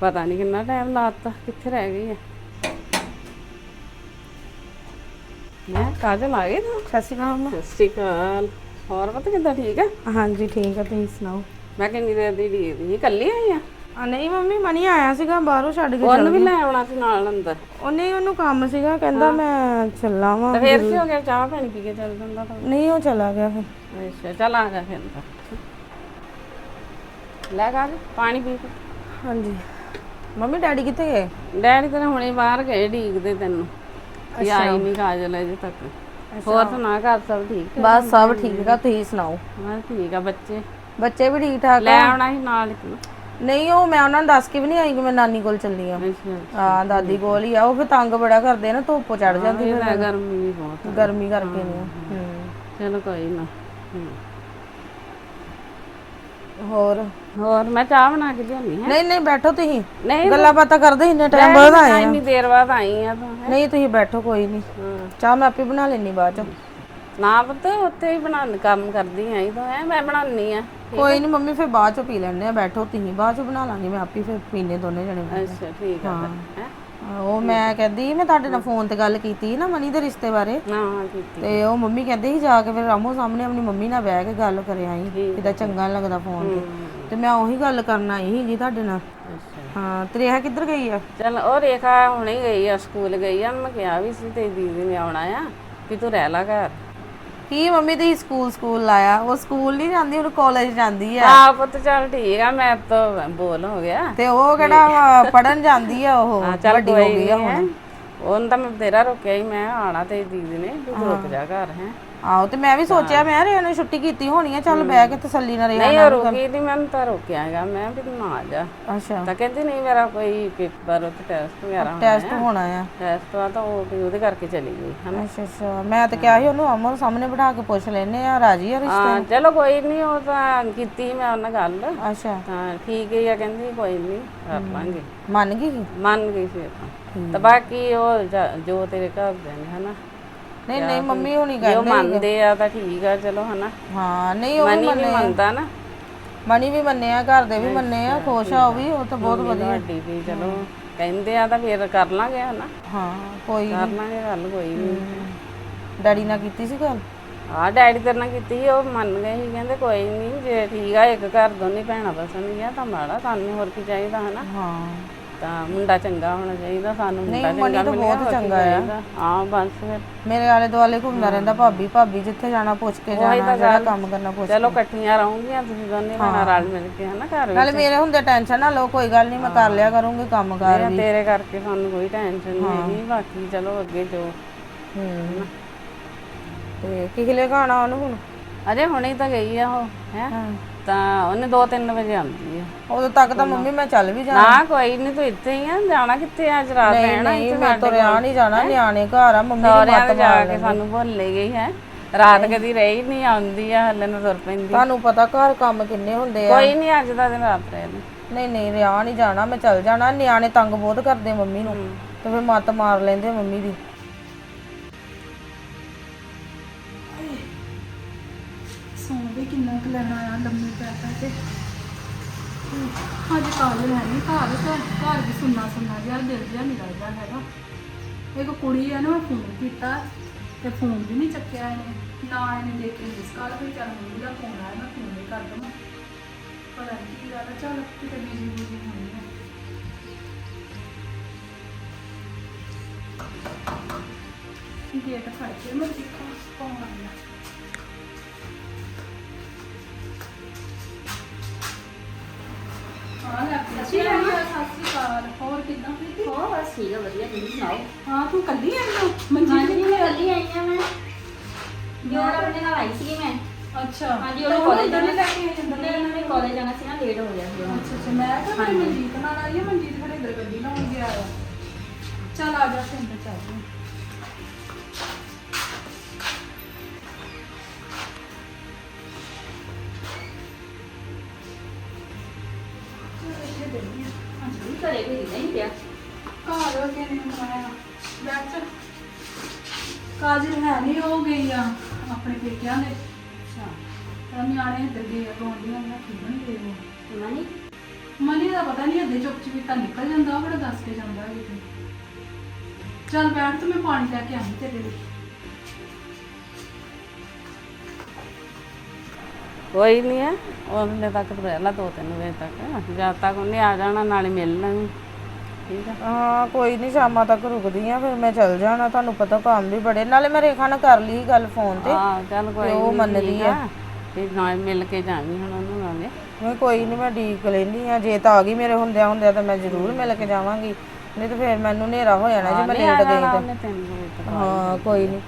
ਪਤਾ ਨਹੀਂ ਕਿੰਨਾ ਟਾਈਮ ਲਾਤਾ ਕਿੱਥੇ ਰਹਿ ਗਈ ਆ। ਮੈਂ ਕਾਜਲ ਆ ਗਈ ਤੂੰ ਸਤਿ ਸ਼੍ਰੀ ਅਕਾਲ। ਸਤਿ ਸ਼੍ਰੀ ਅਕਾਲ। ਹੋਰ ਪਤਾ ਕਿੱਦਾਂ ਠੀਕ ਆ? ਹਾਂਜੀ ਠੀਕ ਆ ਤੁਸੀਂ ਸੁਣਾਓ? ਮੈਂ ਕਿੰਨੀ ਦੇਰ ਦੀ ਢੀਕ ਦੀ ਕੱਲੀ ਆਈ ਆ? ਆ ਨਹੀਂ ਮੰਮੀ ਮਣੀ ਆਇਆ ਸੀਗਾ ਬਾਹਰੋਂ ਛੱਡ ਕੇ ਉਹਨੂੰ ਵੀ ਲੈ ਆਉਣਾ ਸੀ ਨਾਲ ਅੰਦਰ? ਉਹਨੇ ਉਹਨੂੰ ਕੰਮ ਸੀਗਾ ਕਹਿੰਦਾ ਮੈਂ ਚੱਲਾਂ ਵਾਂ ਤੇ ਫੇਰ ਕੀ ਹੋ ਗਿਆ? ਚਾਹ ਪਾਣੀ ਪੀ ਕੇ ਚੱਲ ਜਾਂਦਾ ਤਾਂ। ਨਹੀਂ ਉਹ ਚਲਾ ਗਿਆ ਫਿਰ। ਅੱਛਾ ਚੱਲ ਆ ਜਾ ਫਿਰ ਲੈ ਗਾ ਪਾਣੀ ਪੀ ਕੇ। ਹਾਂਜੀ। ਮੰਮੀ ਡੈਡੀ ਕਿੱਥੇ ਗਏ? ਡੈਡੀ ਤੇਰੇ ਹੁਣੇ ਬਾਹਰ ਗਏ ਢੀਕਦੇ ਤੈਨੂੰ। ਕੀ ਆਈ ਨਹੀਂ ਕਾਜਲ ਅਜੇ ਤੱਕ। ਹੋਰ ਸੁਣਾ ਘਰ ਸਭ ਠੀਕ ਬਸ ਸਭ ਠੀਕ ਆ ਤੁਸੀਂ ਸੁਣਾਓ? ਹਾਂ ਠੀਕ ਆ ਬੱਚੇ? ਬੱਚੇ ਵੀ ਠੀਕ ਠਾਕ ਲੈ ਆ ਆਉਣਾ ਸੀ ਨਾਲ ਇੱਕ। ਨੂੰ। ਨਹੀਂ ਉਹ ਮੈਂ ਉਹਨਾਂ ਨੂੰ ਦੱਸ ਕੇ ਵੀ ਨਹੀਂ ਆਈ ਕਿ ਮੈਂ ਨਾਨੀ ਕੋਲ ਚੱਲੀ ਆ। ਅੱਛਾ ਹਾਂ ਦਾਦੀ ਕੋਲ ਹੀ ਆ। ਉਹ ਫਿਰ ਤੰਗ ਬੜਾ ਕਰਦੇ ਆ ਨਾ ਧੁੱਪ ਚੜ ਜਾਂਦੀ ਇਹ ਗਰਮੀ ਵੀ ਬਹੁਤ ਆ। ਗਰਮੀ ਕਰਕੇ ਨੇ ਹੂੰ। ਚਲੋ ਕੋਈ ਨਾ। ਹੋਰ? ਹੋਰ ਮੈਂ ਚਾਹ ਬਣਾ ਕੇ ਲਿਆਉਣੀ ਹੈ। ਨਹੀਂ ਨਹੀਂ ਬੈਠੋ ਤੁਸੀਂ। ਨਹੀਂ ਗੱਲਾਂ ਬਾਤਾਂ ਕਰਦੇ ਇੰਨੇ ਟਾਈਮ ਬਾਅਦ ਆਏ ਆ। ਇੰਨੀ ਦੇਰ ਬਾਅਦ ਆਈ ਆ ਤੂੰ? ਨਹੀਂ ਤੁਸੀਂ ਬੈਠੋ ਕੋਈ ਨਹੀਂ। ਚਾਹ ਮੈਂ ਆਪੇ ਬਣਾ ਲੈਣੀ ਬਾਅਦ ਚ। ਨਾ ਪੁੱਤ ਉੱਥੇ ਹੀ ਬਣਾਉਣ ਕੰਮ ਕਰਦੀ ਆਈ ਤਾਂ ਹੈ ਮੈਂ ਬਣਾਉਣੀ ਆ। ਕੋਈ ਨਹੀਂ ਮੰਮੀ ਫਿਰ ਬਾਅਦ ਚ ਪੀ ਲੈਣੇ ਆ ਬੈਠੋ ਤੁਸੀਂ ਬਾਅਦ ਚ ਬਣਾ ਲਾਂਗੇ ਮੈਂ ਆਪੇ ਫਿਰ ਪੀਨੇ ਦੋਨੇ ਜਣੇ ਅੱਛਾ ਠੀਕ ਆ ਫਿਰ ਹੈ? ਉਹ ਮੈਂ ਕਹਿੰਦੀ ਮੈਂ ਤੁਹਾਡੇ ਨਾਲ ਫੋਨ ਤੇ ਗੱਲ ਕੀਤੀ ਸੀ ਨਾ ਮਨੀ ਦੇ ਰਿਸ਼ਤੇ ਬਾਰੇ। ਹਾਂ ਕੀਤੀ। ਤੇ ਉਹ ਮੰਮੀ ਕਹਿੰਦੇ ਸੀ ਜਾ ਕੇ ਫਿਰ ਰਾਮੋ ਸਾਹਮਣੇ ਆਪਣੀ ਮੰਮੀ ਨਾਲ ਬਹਿ ਕੇ ਗੱਲ ਕਰ ਆਈ ਕਿਦਾਂ ਚੰਗਾ ਨੀ ਲੱਗਦਾ ਫੋਨ ਤੇ। ਤੇ ਮੈਂ ਉਹੀ ਗੱਲ ਕਰਨ ਆਈ ਸੀਗੀ ਤੁਹਾਡੇ ਨਾਲ। ਅੱਛਾ। ਹਾਂ ਤੇ ਰੇਹਾ ਕਿੱਧਰ ਗਈ ਆ? ਚਲ ਉਹ ਰੇਖਾ ਹੁਣੇ ਗਈ ਆ ਸਕੂਲ ਗਈ ਆ ਮੈਂ ਕਿਹਾ ਵੀ ਸੀ ਤੇ ਦੀਦੀ ਨੇ ਆਉਣਾ ਆ ਕਿ ਤੂੰ ਰਹਿ ਲਾ ਘਰ। ਕੀ ਮੰਮੀ ਤੇ ਸਕੂਲ ਸਕੂਲ ਲਾਇਆ? ਉਹ ਸਕੂਲ ਨਹੀਂ ਜਾਂਦੀ ਉਹ ਕਾਲਜ ਜਾਂਦੀ ਆ ਆ ਪੁੱਤ ਚੱਲ ਠੀਕ ਆ ਮੈਂ ਤਾਂ ਬੋਲ ਹੋ ਗਿਆ। ਤੇ ਉਹ ਕਿਹੜਾ ਪੜਨ ਜਾਂਦੀ ਆ ਉਹ ਹਾਂ ਚੱਲ ਕੋਈ ਨਹੀਂ ਹੈ। ਉਹਨੂੰ ਤਾਂ ਮੈਂ ਤੇਰਾ ਰੋਕਿਆ ਹੀ ਮੈਂ ਆਣਾ ਤੇ ਦੀਦੀ ਨੇ ਤੂੰ ਰੁਕ ਜਾ ਘਰ ਹੈ। ਆਹੋ ਤੇ ਮੈਂ ਵੀ ਸੋਚਿਆ ਮੈਂ ਰੇਹਾ ਨੇ ਛੁੱਟੀ ਕੀਤੀ ਹੋਣੀ ਆ ਚੱਲ ਬਹਿ ਕੇ ਤਸੱਲੀ ਨਾਲ ਰਿਹਾ ਨਹੀਂ ਉਹ ਰੁਕੀ ਨਹੀਂ ਮੈਂ ਤਾਂ ਰੋਕਿਆ ਹੈਗਾ ਮੈਂ ਵੀ ਤੂੰ ਨਾ ਜਾ। ਅੱਛਾ। ਤਾਂ ਕਹਿੰਦੀ ਨਹੀਂ ਮੇਰਾ ਕੋਈ ਪੇਪਰ ਉੱਤੇ ਟੈਸਟ ਵਗੈਰਾ ਹੋਣਾ ਟੈਸਟ ਹੋਣਾ ਆ। ਟੈਸਟ ਆ। ਤਾਂ ਉਹ ਵੀ ਉਹਦੇ ਕਰਕੇ ਚਲੀ ਗਈ ਹਨਾ। ਅੱਛਾ ਅੱਛਾ ਮੈਂ ਤਾਂ ਕਿਹਾ ਸੀ ਉਹਨੂੰ ਅਮਰ ਸਾਹਮਣੇ ਬਿਠਾ ਕੇ ਪੁੱਛ ਲੈਨੇ ਆ ਰਾਜੀ ਆ ਰਿਸ਼ਤੇ ਹਾਂ ਚਲੋ ਕੋਈ ਨਹੀਂ ਉਹ ਤਾਂ ਕੀਤੀ ਸੀ ਮੈਂ ਉਹਨਾਂ ਨਾਲ। ਗੱਲ ਅੱਛਾ। ਹਾਂ ਠੀਕ ਹੈ ਆ ਕਹਿੰਦੀ ਕੋਈ ਨਹੀਂ ਕਰ ਲਾਂਗੇ। ਮੰਨ ਗਈ? ਮੰਨ ਗਈ ਫਿਰ ਤਾਂ ਤਾਂ ਬਾਕੀ ਉਹ ਜ- ਜੋ ਤੇਰੇ ਘਰ ਦੇ ਨੇ ਹਨਾ। ਨਹੀਂ ਨਹੀਂ ਮੰਮੀ ਹੁਣੀ ਜੇ ਉਹ ਮੰਨਦੇ ਆ ਤਾਂ ਠੀਕ ਆ ਚਲੋ ਹਨਾ। ਹਾਂ ਨਹੀਂ ਉਹ ਮਨੀ ਵੀ ਮੰਨੇ। ਮੰਨਦਾ ਨਾ। ਮਣੀ ਵੀ ਮੰਨੇ ਆ ਘਰ ਦੇ ਵੀ ਮੰਨੇ ਆ ਖੁਸ਼ ਆ ਉਹ ਵੀ ਉਹ ਤਾਂ ਬਹੁਤ ਵਧੀਆ। ਵੱਡੀ ਵੀ ਚਲੋ ਕਹਿੰਦੇ ਆ ਤਾਂ ਫਿਰ ਕਰ ਲਾਂਗੇ ਹਨਾ। ਹਾਂ ਕੋਈ ਕਰ ਲਾਂਗੇ ਗੱਲ ਕੋਈ ਨਹੀਂ ਡੈਡੀ ਨਾਲ ਕੀਤੀ ਸੀ ਗੱਲ? ਆ ਡੈਡੀ ਤੇਰੇ ਨਾਲ ਕੀਤੀ ਸੀ, ਉਹ ਮੰਨ ਗਏ ਸੀ ਕਹਿੰਦੇ ਕੋਈ ਨਹੀਂ ਜੇ ਠੀਕ ਆ ਇੱਕ ਘਰ ਦੋਨੇ ਭੈਣਾਂ ਬਸਣਗੀਆਂ ਤਾਂ ਮਾੜਾ ਸਾਨੂੰ ਹੋਰ ਕੀ ਚਾਹੀਦਾ ਹਨਾ। ਹਾਂ। ਤਾਂ ਮੁੰਡਾ ਚੰਗਾ ਹੋਣਾ ਚਾਹੀਦਾ ਸਾਨੂੰ ਮੁੰਡਾ ਨਹੀਂ, ਮਨੀ ਚੰਗਾ ਤਾਂ ਮਿਲਿਆ, ਬਹੁਤ ਹੋਰ ਕੀ ਚੰਗਾ ਆ। ਚਾਹੀਦਾ। ਹਾਂ ਬਸ ਫਿਰ। ਮੇਰੇ ਆਲੇ ਦੁਆਲੇ ਘੁੰਮਦਾ ਰਹਿੰਦਾ ਭਾਬੀ ਭਾਬੀ ਜਿੱਥੇ ਜਾਣਾ ਪੁੱਛ ਕੇ ਜਾਣਾ ਜਿਹੜਾ ਕੰਮ ਕਰਨਾ ਪੁੱਛ ਚਲੋ ਇਕੱਠੀਆਂ ਰਹੂੰਗੀਆਂ ਤੁਸੀਂ ਦੋਨੇ ਭੈਣਾਂ ਰਲ ਮਿਲ ਕੇ ਹਨਾ ਘਰ ਵਿੱਚ। ਨਾਲੇ ਮੇਰੇ ਹੁੰਦੇ ਟੈਨਸ਼ਨ ਨਾ ਲਓ ਕੋਈ ਗੱਲ ਨਹੀਂ ਮੈਂ ਕਰ ਲਿਆ ਕਰੂੰਗੀ ਕੰਮ ਕਾਰ ਵੀ। ਤੇਰੇ ਕਰਕੇ ਸਾਨੂੰ ਕੋਈ ਟੈਨਸ਼ਨ ਨਹੀਂ ਹੈਗੀ ਬਾਕੀ ਚਲੋ ਅੱਗੇ ਜੋ। ਹੂੰ। ਤੇ ਕਿਹਲੇ ਖਾਣਾ ਉਹਨੂੰ ਹੁਣ? ਅਜੇ ਹੁਣੇ ਹੀ ਤਾਂ ਗਈ ਆ ਉਹ ਹੈ। ਤਾਂ ਉਹਨੇ 2-3 ਵਜੇ ਆਉਂਦੀ ਆ। ਉਦੋਂ ਤੱਕ ਤਾਂ ਮੰਮੀ ਮੈਂ ਚੱਲ ਵੀ ਜਾਣਾ। ਨਾ ਕੋਈ ਨਹੀਂ ਤੂੰ ਇੱਥੇ ਹੀ ਆ ਜਾਣਾ ਕਿੱਥੇ ਆ? ਅੱਜ ਰਾਤ ਨਹੀਂ ਰਹਿਣਾ ਨਹੀਂ ਮੈਂ ਤੋਂ ਰਿਆ ਨਹੀਂ ਜਾਣਾ ਨਿਆਣੇ ਘਰ ਆ ਮੰਮੀ ਦੀ ਮੱਤ ਮਾਰ ਕੇ ਸਾਨੂੰ ਭੁੱਲ ਹੀ ਗਈ ਹੈ। ਰਾਤ ਕਦੀ ਰਹੀ ਨਹੀਂ ਆਉਂਦੀ ਆ ਹੱਲੇ ਨੂੰ ਤੁਰ ਪੈਂਦੀ। ਤੁਹਾਨੂੰ ਪਤਾ ਘਰ ਕੰਮ ਕਿੰਨੇ ਹੁੰਦੇ ਆ। ਕੋਈ ਨਹੀਂ ਅੱਜ ਦਾ ਦਿਨ ਰਾਤ ਰਹਿ ਲੈ। ਨਹੀਂ ਨਹੀਂ ਰਿਆ ਨਹੀਂ ਜਾਣਾ ਮੈਂ ਚੱਲ ਜਾਣਾ। ਨਿਆਣੇ ਤੰਗ ਬਹੁਤ ਕਰਦੇ ਮੰਮੀ ਨੂੰ। ਤੇ ਫਿਰ ਮੱਤ ਮਾਰ ਲੈਂਦੇ ਮੰਮੀ ਦੀ। ਲੈਣਾ ਆ ਲੰਮੀ ਪੈ ਪੈ ਕੇ। ਅੱਜ ਕਾਲ ਹੈ ਨਹੀਂ ਘਰ ਘਰ ਘਰ ਵੀ ਸੁੰਨਾ ਸੁੰਨਾ ਜਿਹਾ ਦਿਲ ਜਿਹਾ ਨਹੀਂ ਲੱਗਦਾ ਹੈਗਾ। ਇੱਕ ਕੁੜੀ ਆ ਨਾ ਮੈਂ ਫੋਨ ਕੀਤਾ ਤੇ ਫੋਨ ਵੀ ਨਹੀਂ ਚੱਕਿਆ ਇਹਨੇ। ਨਾ ਇਹਨੇ ਦੇਖੇ ਮਿਸ ਕਾਲ ਵੀ ਚੱਲ ਮੰਮੀ ਦਾ ਫੋਨ ਆਇਆ ਮੈਂ ਫੋਨ ਨਹੀਂ ਕਰ ਦਵਾਂ। ਪਤਾ ਨਹੀਂ ਕੀ ਗੱਲ ਆ, ਚੱਲ ਕਿਤੇ ਬਿਜ਼ੀ ਬੁਜੀ ਹੋਣੀ ਆ। ਗੇਟ ਫੜ ਕੇ ਮੈਂ ਦੇਖਾਂ ਕੌਣ ਆਇਆ ਹਾਂ ਲੱਗ ਸਤਿ ਸ਼੍ਰੀ ਅਕਾਲ। ਹੋਰ ਕਿੱਦਾਂ ਪ੍ਰੀਤੀ ਹੋ? ਬਸ ਠੀਕ ਆ ਵਧੀਆ ਤੁਸੀਂ ਸੁਣਾਓ? ਹਾਂ ਤੂੰ ਕੱਲੀ ਆਈ ਹੋ ਹਾਂਜੀ ਮਨਜੀਤ ਮੈਂ ਕੱਲੀ ਆਈ ਆ ਮੈਂ। ਜੋੜ ਆਪਣੇ ਨਾਲ ਆਈ ਸੀ ਮੈਂ। ਅੱਛਾ। ਹਾਂਜੀ, ਉਹਨੇ ਤਾਂ college ਇੱਧਰ ਹੀ ਜਾਣਾ। ਲੈ ਕੇ ਆਈ ਅੰਦਰ ਨਹੀਂ ਉਹਨਾਂ ਨੇ ਕਾਲਜ ਜਾਣਾ ਸੀ ਨਾ ਲੇਟ ਹੋ ਗਿਆ ਸੀ ਅੱਛਾ ਅੱਛਾ ਮੈਂ ਕਿਹਾ ਮਨਜੀਤ ਨਾਲ ਆਈ ਹਾਂ ਮਨਜੀਤ ਖੜੇ ਅੰਦਰ ਗੱਡੀ ਲਾਉਣ ਗਿਆ। ਆ ਚੱਲ ਆ ਜਾ ਫਿਰ ਅੰਦਰ ਚੱਲਦੇ ਘਰੇ ਕੋਈ ਨਹੀਂ ਪਿਆ ਘਰ ਹੋ ਕੇ ਨਹੀਂ ਬਣਾਇਆ ਬੈਠ। ਚੱਲ ਕਾਜਲ ਹੈ ਨਹੀਂ ਉਹ ਗਈ ਆ ਆਪਣੇ ਪੇਕਿਆਂ ਦੇ। ਅੱਛਾ। ਤਾਂ ਨਿਆਣੇ ਇੱਧਰ ਗਏ ਆ ਗਵਾਂਢੀਆਂ ਨਾਲ ਖੇਡਣ ਗਏ ਉਹ? ਮਨੀ? ਮਨੀ ਦਾ ਪਤਾ ਨਹੀਂ ਅੱਧੇ ਚੁੱਪ ਚਪੀਤਾ ਨਿਕਲ ਜਾਂਦਾ ਉਹ ਬੜਾ ਦੱਸ ਕੇ ਜਾਂਦਾ ਹੈ ਕਿਤੇ ਚੱਲ ਬੈਠ ਤੇ ਮੈਂ ਪਾਣੀ ਲੈ ਕੇ ਆਉਂਦੀ ਤੇਰੇ ਲਈ। ਕੋਈ ਨਹੀਂ ਹੈ ਉਹਨੇ ਤੱਕ ਤਾਂ ਰਹਿ ਲਾ ਦੋ ਤਿੰਨ ਵਜੇ ਤੱਕ। ਜਦ ਤੱਕ ਉਹਨੇ ਆ ਜਾਣਾ ਨਾਲੇ ਮਿਲਣਾ ਵੀ ਠੀਕ ਆ। ਹਾਂ ਕੋਈ ਨਹੀਂ ਸ਼ਾਮਾਂ ਤੱਕ ਰੁਕਦੀ ਆ ਫਿਰ ਮੈਂ ਚੱਲ ਜਾਣਾ। ਤੁਹਾਨੂੰ ਪਤਾ ਕੰਮ ਵੀ ਬੜੇ ਨਾਲੇ ਮੈਂ ਰੇਖਾ ਨਾਲ ਕਰ ਲਈ ਗੱਲ ਫੋਨ ਤੇ। ਹਾਂ ਚੱਲ ਕੋਈ ਉਹ ਨੀ, ਮੰਨਦੀ ਠੀਕ ਆ। ਤੇ ਨਾਲ ਮਿਲ ਕੇ ਜਾਵੀਂ ਹੁਣ ਉਹਨੂੰ ਨਾਲੇ। ਮੈਂ ਕੋਈ ਨਹੀਂ ਮੈਂ ਡੀਕ ਲੈਂਦੀ ਆ। ਜੇ ਤਾਂ ਆ ਗਈ ਮੇਰੇ ਹੁੰਦਿਆਂ ਹੁੰਦਿਆਂ ਤਾਂ ਮੈਂ ਜ਼ਰੂਰ ਮਿਲ ਕੇ ਜਾਵਾਂਗੀ। ਨਹੀਂ ਤਾਂ ਫਿਰ ਮੈਨੂੰ ਹਨੇਰਾ ਹੋ ਜਾਣਾ ਜੇ ਮੈਂ ਲੇਟ ਗਈ ਜਾਣਾ ਤਾਂ। ਉਹਨੇ ਤਿੰਨ ਵਜੇ ਤੱਕ। ਹਾਂ ਕੋਈ ਨਹੀਂ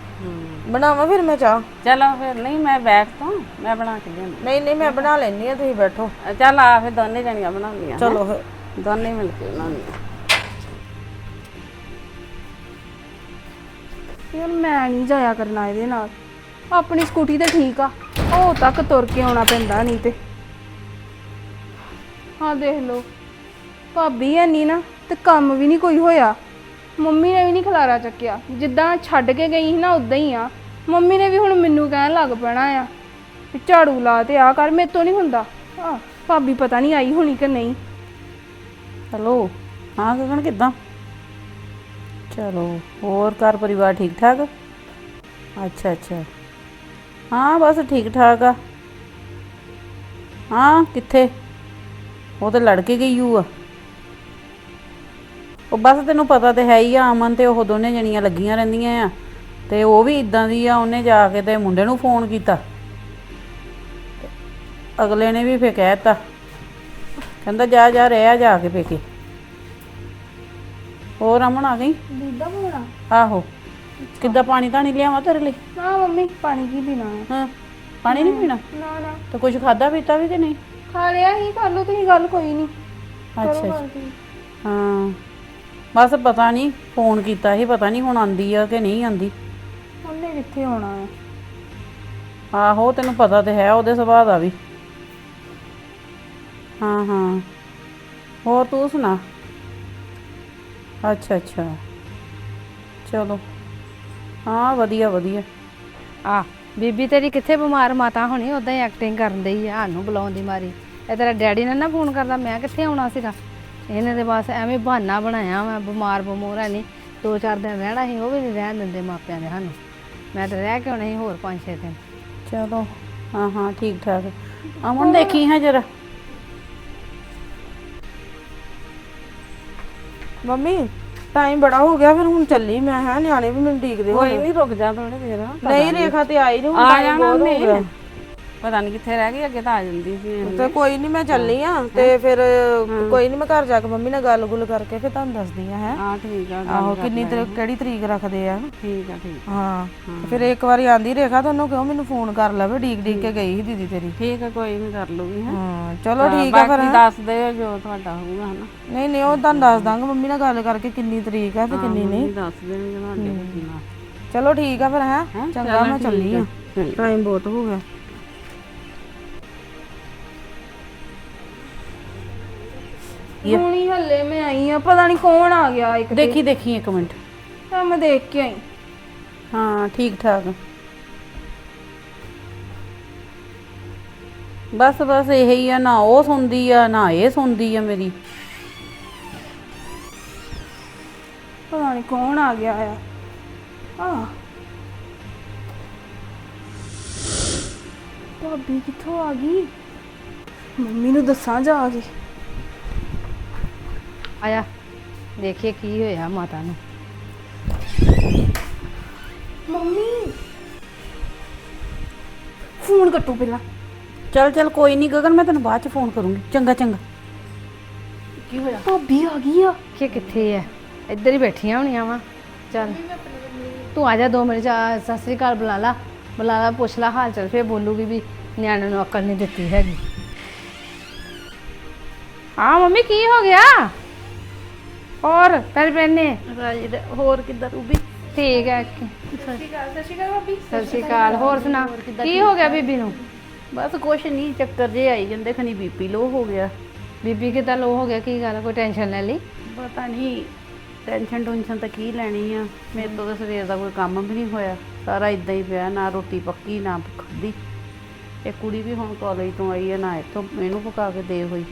ਬਣਾਵਾਂ ਫਿਰ ਮੈਂ ਚਾਹ? ਚਲੋ ਫਿਰ ਨਹੀਂ ਮੈਂ ਬੈਠ ਤੋਂ ਮੈਂ ਬਣਾ ਕੇ ਲਿਆਉਂਦੀ ਨਹੀਂ ਨਹੀਂ ਮੈਂ ਬਣਾ ਲੈਣੀ ਆ ਤੁਸੀਂ ਬੈਠੋ। ਚੱਲ ਆ ਫਿਰ ਦੋਨੇ ਜਣੀਆਂ ਬਣਾਉਂਦੀਆਂ ਚਲੋ ਫਿਰ। ਦੋਨੇ ਮਿਲ ਕੇ ਬਣਾਉਂਦੀਆਂ ਯਾਰ ਮੈਂ ਨਹੀਂ ਜਾਇਆ ਕਰਨਾ ਇਹਦੇ ਨਾਲ। ਆਪਣੀ ਸਕੂਟੀ ਤੇ ਠੀਕ ਆ ਉਹ ਤੱਕ ਤੁਰ ਕੇ ਆਉਣਾ ਪੈਂਦਾ ਨਹੀਂ ਤੇ। ਹਾਂ ਦੇਖ ਲਓ ਭਾਬੀ ਹੈ ਨਹੀਂ ਨਾ ਤੇ ਕੰਮ ਵੀ ਨਹੀਂ ਕੋਈ ਹੋਇਆ। ਮੰਮੀ ਨੇ ਵੀ ਨਹੀਂ ਖਲਾਰਾ ਚੱਕਿਆ। ਜਿੱਦਾਂ ਛੱਡ ਕੇ ਗਈ ਸੀ ਨਾ ਉਦਾਂ ਹੀ ਆ। ਮੰਮੀ ਨੇ ਵੀ ਹੁਣ ਮੈਨੂੰ ਕਹਿਣ ਲੱਗ ਪੈਣਾ ਆ ਵੀ ਝਾੜੂ ਲਾ ਤੇ ਆ ਕਰ, ਮੇਰੇ ਤੋਂ ਨਹੀਂ ਹੁੰਦਾ। ਆ, ਭਾਬੀ ਪਤਾ ਨਹੀਂ ਆਈ ਹੋਣੀ ਕਿ ਨਹੀਂ। ਹੈਲੋ, ਹਾਂ ਗਗਨ, ਕਿੱਦਾਂ? ਚਲੋ, ਹੋਰ ਘਰ ਪਰਿਵਾਰ ਠੀਕ ਠਾਕ? ਅੱਛਾ ਅੱਛਾ। ਹਾਂ, ਬਸ ਠੀਕ ਠਾਕ ਆ। ਹਾਂ, ਕਿੱਥੇ? ਉਹ ਤੇ ਲੜ ਕੇ ਗਈ ਹੂ ਆ। ਬਸ ਤੈਨੂੰ ਪਤਾ ਤੇ ਹੈ ਹੀ ਆ ਅਮਨ ਤੇ ਉਹ ਦੋਨੇ ਜਣੀਆਂ ਲੱਗੀਆਂ ਰਹਿੰਦੀਆਂ ਆ। ਤੇ ਉਹ ਵੀ ਇਦਾਂ ਦੀ ਆ ਉਹਨੇ ਜਾ ਕੇ ਤੇ ਮੁੰਡੇ ਨੂੰ ਫੋਨ ਕੀਤਾ। ਅਗਲੇ ਨੇ ਵੀ ਫੇਰ ਕਹਿਤਾ ਕਹਿੰਦਾ ਜਾ ਜਾ ਰਹਿ ਜਾ ਕੇ ਪੇਕੇ। ਹੋਰ ਅਮਨ ਆ ਗਈ? ਦੀਦਾ ਹੋਣਾ ਆਹੋ। ਕਿੱਦਾਂ ਪਾਣੀ ਤਾਂ ਨਹੀਂ ਲਿਆਵਾਂ ਤੇਰੇ ਲਈ? ਨਾ ਮੰਮੀ ਪਾਣੀ ਕੀ ਪੀਣਾ ਹੈ ਹਾਂ ਪਾਣੀ ਨਹੀਂ ਪੀਣਾ? ਨਾ ਨਾ। ਤੇ ਕੁਝ ਖਾਦਾ ਪੀਤਾ ਵੀ ਕਿ ਨਹੀਂ? ਖਾ ਲਿਆ ਹੀ ਕਰ ਲਓ ਤੁਸੀਂ ਗੱਲ ਕੋਈ ਨਹੀਂ। ਅੱਛਾ। ਹਾਂ। ਬਸ ਪਤਾ ਨਹੀਂ ਫੋਨ ਕੀਤਾ ਸੀ ਪਤਾ ਨਹੀਂ ਹੁਣ ਆਂਦੀ ਆ ਕਿ ਨਹੀਂ ਆਂਦੀ। ਉਹਨੇ ਕਿੱਥੇ ਆਉਣਾ ਹੈ ਆਹੋ ਤੈਨੂੰ ਪਤਾ ਤੇ ਹੈ ਉਹਦੇ ਸੁਭਾਅ ਦਾ ਵੀ। ਹਾਂ ਹਾਂ। ਹੋਰ ਤੂੰ ਸੁਣਾ? ਅੱਛਾ ਅੱਛਾ। ਚਲੋ। ਹਾਂ ਵਧੀਆ ਵਧੀਆ। ਆ ਬੀਬੀ ਤੇਰੀ ਕਿੱਥੇ ਬਿਮਾਰ ਮਾਤਾ ਹੋਣੀ? ਉਦਾਂ ਹੀ ਐਕਟਿੰਗ ਕਰਨ ਡਈ ਆ ਸਾਨੂੰ ਬੁਲਾਉਣ ਦੀ ਮਾਰੀ। ਇਹ ਤੇਰਾ ਡੈਡੀ ਨੇ ਨਾ ਫੋਨ ਕਰਦਾ ਮੈਂ ਕਿੱਥੇ ਆਉਣਾ ਸੀਗਾ? ਇਹਨੇ ਤੇ ਬਸ ਐਵੇਂ ਬਹਾਨਾ ਬਣਾਇਆ ਮੈਂ ਬਿਮਾਰ ਬਮੂਰ ਨਹੀਂ ਦੋ ਚਾਰ ਦਿਨ ਰਹਿਣਾ ਸੀ ਉਹ ਵੀ ਨਹੀਂ ਰਹਿਣ ਦਿੰਦੇ ਮਾਪਿਆਂ ਦੇ ਸਾਨੂੰ। ਮੈਂ ਤਾਂ ਰਹਿ ਕੇ ਆਉਣਾ ਸੀ ਹੋਰ ਪੰਜ ਛੇ ਦਿਨ। ਚਲੋ। ਹਾਂ ਹਾਂ ਠੀਕ ਠਾਕ। ਅਮਨ ਦੇਖੀ ਹੈ ਜਰਾ? ਮੰਮੀ ਟਾਈਮ ਬੜਾ ਹੋ ਗਿਆ ਫਿਰ ਹੁਣ ਚੱਲੀ ਮੈਂ ਹੈ ਨਿਆਣੇ ਵੀ ਮੈਨੂੰ ਡੀਕਦੇ ਕੋਈ ਹੋਏ। ਨਹੀਂ ਰੁਕ ਜਾ ਥੋੜੇ ਦੇਰ ਨਹੀਂ ਰੇਖਾ ਤੇ ਆਈ ਨਹੀਂ ਹੁਣ ਆ time ਜਾਣਾ ਬਹੁਤ ਹੋ ਗਿਆ। ਪਤਾ ਨਹੀਂ ਕਿੱਥੇ ਰਹਿ ਗਈ ਅੱਗੇ ਤਾਂ ਆ ਜਾਂਦੀ ਸੀ ਤੇ ਕੋਈ ਨਹੀਂ ਮੈਂ ਚੱਲੀ ਆ ਤੇ ਫਿਰ ਕੋਈ ਨਹੀਂ ਮੈਂ ਘਰ ਜਾ ਕੇ ਮੰਮੀ ਨਾਲ ਗੱਲ ਗੁੱਲ ਕਰਕੇ ਫਿਰ ਤੁਹਾਨੂੰ ਦੱਸਦੀ ਆ ਹੈ। ਹਾਂ ਠੀਕ ਆ ਆਹੋ ਕਿੰਨੀ ਤਰੀਕ ਕਿਹੜੀ ਤਰੀਕ ਰੱਖਦੇ ਆ। ਠੀਕ ਆ ਠੀਕ ਹਾਂ ਤੇ ਫਿਰ ਇੱਕ ਵਾਰੀ ਆਂਦੀ ਰੇਖਾ ਤਾਂ ਉਹਨੂੰ ਕਿਉਂ ਮੈਨੂੰ ਫੋਨ ਕਰ ਲਵੇ ਡੀਕ ਡੀਕ ਕੇ ਗਈ ਸੀ ਦੀਦੀ ਤੇਰੀ। ਠੀਕ ਆ ਕੋਈ ਨਹੀਂ ਕਰ ਲੂਗੀ ਹੈ। ਹਾਂ ਚਲੋ ਠੀਕ ਆ ਫਿਰ ਬਾਕੀ ਦੱਸ ਦਿਓ ਜੋ ਤੁਹਾਡਾ ਹੋਊਗਾ ਹਨਾ। ਨਹੀਂ ਨਹੀਂ ਉਹ ਤੁਹਾਨੂੰ ਦੱਸ ਦਾਂਗਾ ਮੰਮੀ ਨਾਲ ਗੱਲ ਕਰਕੇ ਕਿੰਨੀ ਤਰੀਕ ਆ ਤੇ ਕਿੰਨੀ ਨਹੀਂ। ਦੱਸ ਦੇਣਗੇ ਤੁਹਾਡੇ ਚਲੋ ਠੀਕ ਆ ਫਿਰ ਹੈ। ਚੰਗਾ ਮੈਂ ਚੱਲੀ ਆ। ਟਾਈਮ ਬਹੁਤ ਹੋ ਗਿਆ। ਹੁਣੀ ਹੱਲੇ ਮੈਂ ਆਈ ਆ ਪਤਾ ਨਹੀਂ ਕੌਣ ਆ ਗਿਆ ਇੱਕ ਤੇ। ਦੇਖੀ ਦੇਖੀ ਇੱਕ ਮਿੰਟ। ਤਾਂ ਮੈਂ ਦੇਖ ਕੇ ਆਈ। ਹਾਂ ਠੀਕ ਠਾਕ। ਬਸ ਬਸ ਇਹ ਹੀ ਆ ਨਾ ਉਹ ਸੁਣਦੀ ਆ ਨਾ ਇਹ ਸੁਣਦੀ ਆ ਮੇਰੀ। ਪਤਾ ਨਹੀਂ ਕੌਣ ਆ ਗਿਆ ਆ। ਆ ਭਾਬੀ ਕਿੱਥੋਂ ਆ ਗਈ? ਮੰਮੀ ਨੂੰ ਦੱਸਾਂ ਜਾ ਕੇ। ਆਇਆ। ਦੇਖੀਏ ਕੀ ਹੋਇਆ ਮਾਤਾ ਨੂੰ। ਮੰਮੀ। ਫੋਨ ਕੱਟੋ ਪਹਿਲਾਂ। ਚੱਲ ਚੱਲ ਕੋਈ ਨਹੀਂ ਗਗਨ ਮੈਂ ਤੈਨੂੰ ਬਾਅਦ ਚ ਫੋਨ ਕਰੂੰਗੀ। ਚੰਗਾ ਚੰਗਾ। ਕੀ ਹੋਇਆ? ਭਾਬੀ ਆ ਗਈ ਆ। ਕਿ ਕਿੱਥੇ ਐ? ਇੱਧਰ ਹੀ ਬੈਠੀਆਂ ਹੋਣੀਆਂ ਵਾ। ਚੱਲ। ਤੂੰ ਆ ਜਾ ਦੋ ਮਿੰਟ ਆ, ਸਤਿ ਸ੍ਰੀ ਅਕਾਲ ਬੁਲਾ ਲਾ। ਬੁਲਾ ਲਾ ਪੁੱਛ ਲਾ ਹਾਲ ਚਾਲ। ਫੇਰ ਬੋਲੂਗੀ ਵੀ ਨਿਆਣੇ ਨੂੰ ਅਕਲ ਨਹੀਂ ਦਿੱਤੀ ਹੈਗੀ। ਹਾਂ ਮੰਮੀ ਕੀ ਹੋ ਗਿਆ? ਹੋਰ ਪੈਰ ਪੈਨੇ ਹੋਰ ਕਿੱਦਾਂ ਤੂੰ ਵੀ? ਠੀਕ ਹੈ ਸਤਿ ਸ਼੍ਰੀ ਅਕਾਲ ਭਾਬੀ ਸਤਿ ਸ਼੍ਰੀ ਅਕਾਲ ਹੋਰ ਸੁਣਾ? ਕੀ ਹੋ ਗਿਆ ਬੀਬੀ ਨੂੰ? ਬਸ ਕੁਛ ਨਹੀਂ ਚੱਕਰ ਜੇ ਆਈ ਜਾਂਦੇ ਖਣੀ ਬੀਪੀ ਲੋ ਹੋ ਗਿਆ। ਬੀਬੀ ਕਿਦਾਂ ਲੋ ਹੋ ਗਿਆ ਕੀ ਗੱਲ ਕੋਈ ਟੈਨਸ਼ਨ ਲੈ ਲਈ? ਪਤਾ ਨਹੀਂ ਟੈਨਸ਼ਨ ਟੁਨਸ਼ਨ ਤਾਂ ਕੀ ਲੈਣੀ ਆ? ਮੇਰੇ ਤੋਂ ਤਾਂ ਸਵੇਰ ਦਾ ਕੋਈ ਕੰਮ ਵੀ ਨਹੀਂ ਹੋਇਆ। ਸਾਰਾ ਇਦਾਂ ਹੀ ਪਿਆ ਨਾ ਰੋਟੀ ਪੱਕੀ ਨਾ ਖਾਧੀ। ਇਹ ਕੁੜੀ ਵੀ ਹੁਣ ਕਾਲਜ ਤੋਂ ਆਈ ਹੈ ਨਾ ਇੱਥੋਂ ਇਹਨੂੰ ਪਕਾ ਕੇ ਦੇ ਹੋਈ।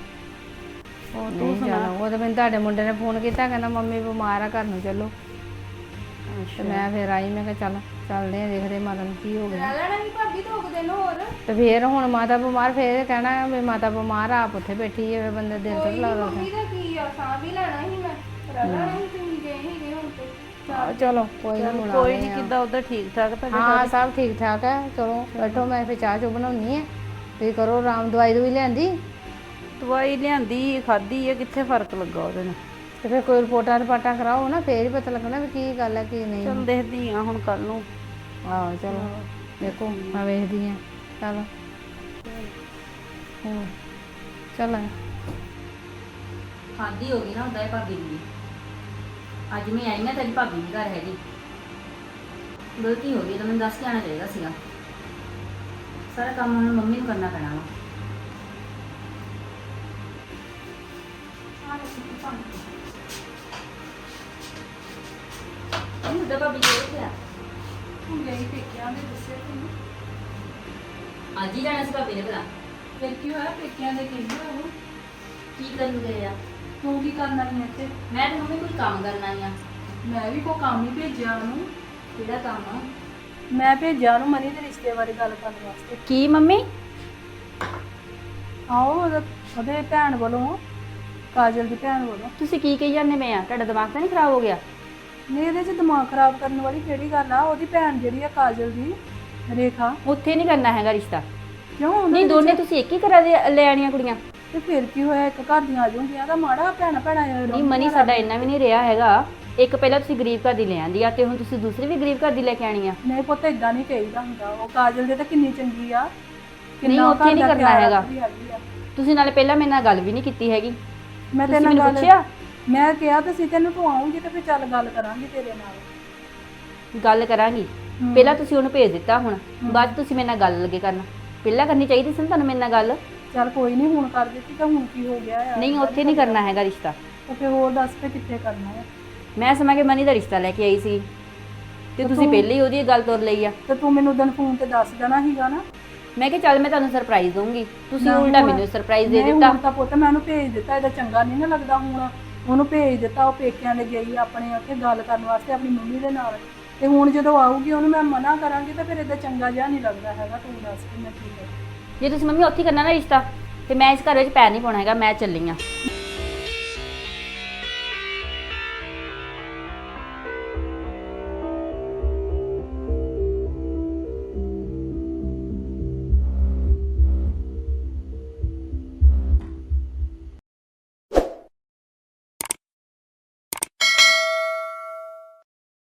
ਹੋਰ ਤੂੰ ਨਹੀਂ ਜਾਣਾ। ਉਹ ਤਾਂ ਮੈਨੂੰ ਤੁਹਾਡੇ ਮੁੰਡੇ ਨੇ ਫੋਨ ਕੀਤਾ ਕਹਿੰਦਾ ਮੰਮੀ ਬਿਮਾਰ ਆ ਘਰ ਨੂੰ ਚੱਲੋ। ਤੇ ਮੈਂ ਫਿਰ ਆਈ ਮੈਂ ਕਿਹਾ ਚੱਲ ਚੱਲਦੇ ਆ ਦੇਖਦੇ ਆ ਮਾਤਾ ਨੂੰ ਕੀ ਹੋ ਗਿਆ। ਲੈਣਾ ਨਹੀਂ ਭਾਬੀ ਦੋ ਕੁ ਦਿਨ ਹੋਰ। ਤੇ ਫਿਰ ਹੁਣ ਮਾਤਾ ਬਿਮਾਰ ਫਿਰ ਕਹਿਣਾ ਵੀ ਮਾਤਾ ਬਿਮਾਰ ਆ ਆਪ ਉੱਥੇ ਬੈਠੀ ਹੈ ਬੰਦੇ ਦਿਲ ਤੋਂ ਲੱਗਦਾ ਮੰਮੀ ਦਾ ਕੀ ਆ ਸਾਹ ਵੀ ਲੈਣਾ ਸੀ ਮੈਂ। ਰਹਿ ਲੈਣਾ ਸੀ ਤੁਸੀਂ ਗਏ ਸੀਗੇ ਹੁਣ ਤੇ। ਹਾਂ, ਚਲੋ ਕੋਈ ਨਹੀਂ ਹੁਣ ਕੋਈ ਨਹੀਂ ਕਿੱਦਾਂ ਉਧਰ ਠੀਕ ਠਾਕ ਤਾਂ ਹਾਂ ਸਭ ਠੀਕ ਠਾਕ ਹੈ ਚਲੋ ਬੈਠੋ ਮੈਂ ਫਿਰ ਚਾਹ ਚੋ ਬਣਾਉਣੀ ਹੈ ਤੁਸੀਂ ਕਰੋ ਆਰਾਮ ਦਵਾਈ ਦਵਾਈ ਲਿਆਂਦੀ? ਦਵਾਈ ਲਿਆਂਦੀ ਖਾਧੀ ਹੈ ਕਿੱਥੇ ਫ਼ਰਕ ਲੱਗਾ ਉਹਦੇ ਨਾਲ? ਤੇ ਫਿਰ ਕੋਈ ਰਿਪੋਰਟਾਂ ਰਿਪਾਰਟਾਂ ਕਰਾਓ ਨਾ ਫੇਰ ਹੀ ਪਤਾ ਲੱਗਣਾ ਵੀ ਕੀ ਗੱਲ ਹੈ ਕੀ ਨਹੀਂ। ਚਲ ਦੇਖਦੀ ਆ ਹੁਣ ਕੱਲ ਨੂੰ। ਆਹੋ ਚਲੋ। ਦੇਖੋ ਮੈਂ ਵੇਖਦੀ ਆ। ਚਲੋ। ਹੂੰ ਚਲ। ਖਾਦੀ ਹੋ ਗਈ ਨਾ ਹੁੰਦਾ ਭਾਬੀ ਦੀ। ਅੱਜ ਮੈਂ ਆਈ ਨਾ ਤੇਰੀ ਭਾਬੀ ਦੀ ਘਰ ਹੈਗੀ। ਗਲਤੀ ਹੋ ਗਈ ਤਾਂ ਮੈਨੂੰ ਦੱਸ ਕੇ ਆਣਾ ਚਾਹੀਦਾ ਸੀਗਾ। ਸਾਰਾ ਕੰਮ ਹੁਣ ਮੰਮੀ ਨੂੰ ਕਰਨਾ ਪੈਣਾ ਵਾ। ਅੱਜ ਹੀ ਜਾਣਾ ਸੀ ਭਾਬੀ ਨੇ ਭਲਾ। ਫਿਰ ਕੀ ਹੋਇਆ? ਪੇਕਿਆਂ ਦੇ ਕਹਿੰਦੇ ਉਹ? ਕੀ ਕਰਨ ਗਏ ਆ? ਤੂੰ ਕੀ ਕਰਨਾ ਨਹੀਂ ਇੱਥੇ? ਮੈਂ ਤੇ ਮੰਮੀ ਕੋਈ ਕੰਮ ਕਰਨਾ ਆ। ਮੈਂ ਵੀ ਕੋ ਕੰਮ ਹੀ ਭੇਜਿਆ ਉਹਨੂੰ। ਕਿਹੜਾ ਕੰਮ ਆ? ਮੈਂ ਭੇਜਿਆ ਉਹਨੂੰ ਮਨੀ ਦੇ ਰਿਸ਼ਤੇ ਬਾਰੇ ਗੱਲ ਕਰਨ ਵਾਸਤੇ। ਕੀ ਮੰਮੀ? ਆਓ ਉਹਦਾ- ਉਹਦੇ ਭੈਣ ਵੱਲੋਂ ਕਾਜਲ ਦੀ ਭੈਣ ਵੱਲੋਂ। ਤੁਸੀਂ ਕੀ ਕਹੀ ਜਾਂਦੇ ਮੈਂ ਆ? ਤੁਹਾਡਾ ਦਿਮਾਗ ਤਾਂ ਨਹੀਂ ਖਰਾਬ ਹੋ ਗਿਆ? ਨਹੀਂ ਇਹਦੇ 'ਚ ਦਿਮਾਗ ਖਰਾਬ ਕਰਨ ਵਾਲੀ ਕਿਹੜੀ ਗੱਲ ਆ? ਉਹਦੀ ਭੈਣ ਜਿਹੜੀ ਆ ਕਾਜਲ ਦੀ ਰੇਖਾ। ਉੱਥੇ ਨਹੀਂ ਕਰਨਾ ਹੈਗਾ ਰਿਸ਼ਤਾ। ਕਿਉਂ? ਉਹਨਾਂ ਨਹੀਂ ਦੇ ਦੋਨੇ ਤੁਸੀਂ ਇੱਕ ਹੀ ਘਰਾਂ ਦੇ ਲੈ ਆਣੀਆਂ ਕੁੜੀਆਂ। ਤੇ ਫਿਰ ਕੀ ਹੋਇਆ? ਇੱਕ ਘਰ ਦੀਆਂ ਆ ਜਾਊਗੀਆਂ ਤਾਂ ਮਾੜਾ ਭੈਣਾ ਭੈਣਾ ਨਹੀਂ ਮਨੀ ਸਾਡਾ ਇੰਨਾ ਵੀ ਨਹੀਂ ਰਿਹਾ ਹੈਗਾ। ਇੱਕ ਪਹਿਲਾਂ ਤੁਸੀਂ ਗਰੀਬ ਘਰ ਦੀ ਲੈ ਆਂਦੀ ਆ ਤੇ ਹੁਣ ਤੁਸੀਂ ਦੂਸਰੀ ਵੀ ਗਰੀਬ ਘਰ ਦੀ ਲੈ ਕੇ ਆਣੀ ਆ। ਨਹੀਂ ਪੁੱਤ ਇਦਾਂ ਨਹੀਂ ਕਹੀਦਾ ਹੁੰਦਾ। ਉਹ ਕਾਜਲ ਦੇ ਤਾਂ ਕਿੰਨੀ ਚੰਗੀ ਆ। ਨਹੀਂ, ਉਹ ਉੱਥੇ ਘਰ ਨਹੀਂ ਦਾ ਕਰਨਾ ਪਿਆਰ ਹੈਗਾ। ਵੀ ਹੈਗੀ ਆ। ਤੁਸੀਂ ਨਾਲੇ ਪਹਿਲਾਂ ਮੇਰੇ ਨਾਲ ਗੱਲ ਵੀ ਨਹੀਂ ਕੀਤੀ ਹੈਗੀ। ਮੈਂ ਤੁਸੀਂ ਤੇਰੇ ਮੈਨੂੰ ਨਾਲ ਪੁੱਛਿਆ? ਮੈਂ ਕਿਹਾ ਤਾਂ ਸੀ ਤੈਨੂੰ ਤੂੰ ਆਉਂਗੀ ਤੇ ਫਿਰ ਚੱਲ ਗੱਲ ਕਰਾਂਗੇ ਤੇਰੇ ਨਾਲ। ਗੱਲ ਕਰਾਂਗੀ। ਪਹਿਲਾਂ ਤੁਸੀਂ ਉਹਨੂੰ ਭੇਜ ਦਿੱਤਾ ਹੁਣ ਬਾਅਦ 'ਚ ਤੁਸੀਂ ਮੇਰੇ ਨਾਲ ਗੱਲ ਲੱਗੇ ਕਰਨ। ਪਹਿਲਾਂ ਕਰਨੀ ਚਾਹੀਦੀ ਸੀ ਨਾ ਤੁਹਾਨੂੰ ਮੇਰੇ ਨਾਲ ਗੱਲ? ਚੱਲ ਕੋਈ ਨਹੀਂ ਹੁਣ ਕਰ ਦਿੱਤੀ ਤਾਂ ਹੁਣ ਕੀ ਹੋ ਗਿਆ ਆ ਨਹੀਂ ਉੱਥੇ ਨਹੀਂ ਕਰਨਾ ਹੈਗਾ ਰਿਸ਼ਤਾ। ਤਾਂ ਫਿਰ ਹੋਰ ਦੱਸ ਫੇ ਕਿੱਥੇ ਕਰਨਾ ਹੈ? ਮੈਂ ਸਮਾਂ ਕਿ ਮਨੀ ਦਾ ਰਿਸ਼ਤਾ ਲੈ ਕੇ ਆਈ ਸੀ। ਤੇ ਤੁਸੀਂ ਪਹਿਲੇ ਹੀ ਉਹਦੀ ਇਹ ਗੱਲ ਤੋਰ ਲਈ ਆ। ਤੇ ਤੂੰ ਮੈਨੂੰ ਦਿਨ ਫੋਨ ਤੇ ਦੱਸ ਦੇਣਾ ਸੀਗਾ ਨਾ। ਮੈਂ ਕਿਹਾ ਚੱਲ ਮੈਂ ਤੁਹਾਨੂੰ ਸਰਪ੍ਰਾਈਜ਼ ਦਊਂਗੀ। ਤੁਸੀਂ ਨਾ ਉਲਟਾ ਹੁਣ- ਮੈਨੂੰ ਸਰਪ੍ਰਾਈਜ਼ ਦੇ ਨਹੀਂ, ਦਿੱਤਾ। ਹੁਣ ਤਾਂ ਪੁੱਤ ਮੈਂ ਉਹਨੂੰ ਭੇਜ ਦਿੱਤਾ ਇਹਦਾ ਚੰਗਾ ਨਹੀਂ ਨਾ ਲੱਗਦਾ ਹੁਣ। ਉਹਨੂੰ ਭੇਜ ਦਿੱਤਾ ਉਹ ਪੇਕਿਆਂ ਦੇ ਗਈ ਆਪਣੇ ਉੱਥੇ ਗੱਲ ਕਰਨ ਵਾਸਤੇ ਆਪਣੀ ਮੰਮੀ ਦੇ ਨਾਲ। ਤੇ ਹੁਣ ਜਦੋਂ ਆਊਗੀ ਉਹਨੂੰ ਮੈਂ ਮਨਾ ਕਰਾਂਗੀ ਤਾਂ ਫਿਰ ਇਹਦਾ ਚੰਗਾ ਜਿਹਾ ਨਹੀਂ ਲੱਗਦਾ ਹੈਗਾ, ਤੂੰ ਦੱਸ ਕਿ ਮੈਂ ਕੀ ਕਰਾਂ। ਜੇ ਤੁਸੀਂ ਮੰਮੀ ਉੱਥੇ ਹੀ ਕਰਨਾ ਨਾ ਰਿਸ਼ਤਾ, ਤੇ ਮੈਂ ਇਸ ਘਰ ਵਿੱਚ ਪੈਰ ਨਹੀਂ ਪਾਉਣਾ ਹੈਗਾ, ਮੈਂ ਚੱਲੀ ਆ।